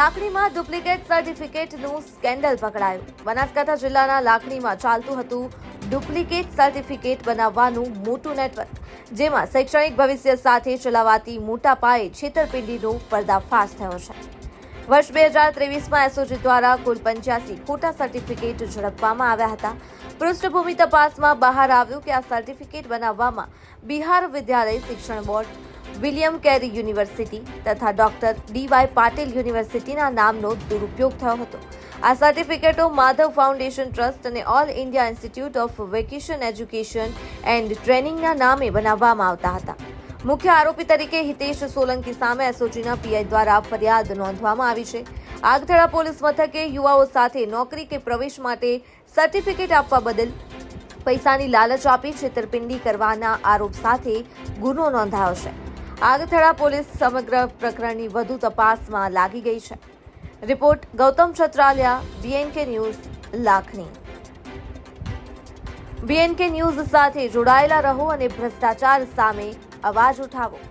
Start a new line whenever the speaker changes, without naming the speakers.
લાકડીમાં duplicate સર્ટિફિકેટનું scandal પકડાયું. બનાસકાંઠા જિલ્લાના લાકડીમાં ચાલતું હતું ડુપ્લિકેટ સર્ટિફિકેટ બનાવવાનું મોટું નેટવર્ક, જેમાં શૈક્ષણિક ભવિષ્ય સાથે ચલાવાતી મોટા પાયે છેતરપિંડીનો પર્દાફાશ થયો છે. વર્ષ બે હજાર ત્રેવીસમાં એસઓજી દ્વારા કુલ પંચ્યાસી ખોટા સર્ટિફિકેટ ઝડપવામાં આવ્યા હતા. પૃષ્ઠભૂમિ તપાસમાં બહાર આવ્યું કે આ સર્ટિફિકેટ બનાવવામાં બિહાર વિદ્યાલય શિક્ષણ બોર્ડ વિલિયમ કેરી યુનિવર્સિટી તથા ડોક્ટર ડીવાય પાટીલ યુનિવર્સિટીના નામનો દુરુપયોગ થયો હતો. આ સર્ટિફિકેટો માધવ ફાઉન્ડેશન ટ્રસ્ટ અને all India institute of vocational education and ટ્રેનિંગના નામે બનાવવામાં આવતા હતા. મુખ્ય આરોપી તરીકે હિતેશ સોલંકી સામે એસઓજીના પીઆઈ દ્વારા ફરિયાદ નોંધવામાં આવી છે. આગથળા પોલીસ મથકે યુવાઓ સાથે નોકરી કે પ્રવેશ માટે સર્ટિફિકેટ આપવા બદલ પૈસાની લાલચ આપી છેતરપિંડી કરવાના આરોપ સાથે ગુનો નોંધાયો છે. આગથળા પોલીસ સમગ્ર પ્રકરણની વધુ તપાસમાં લાગી ગઈ છે. Report Gautam Chhatraliya BNK news Lakhani BNK news સાથે જોડાયેલા રહો અને ભ્રષ્ટાચાર સામે અવાજ ઉઠાવો.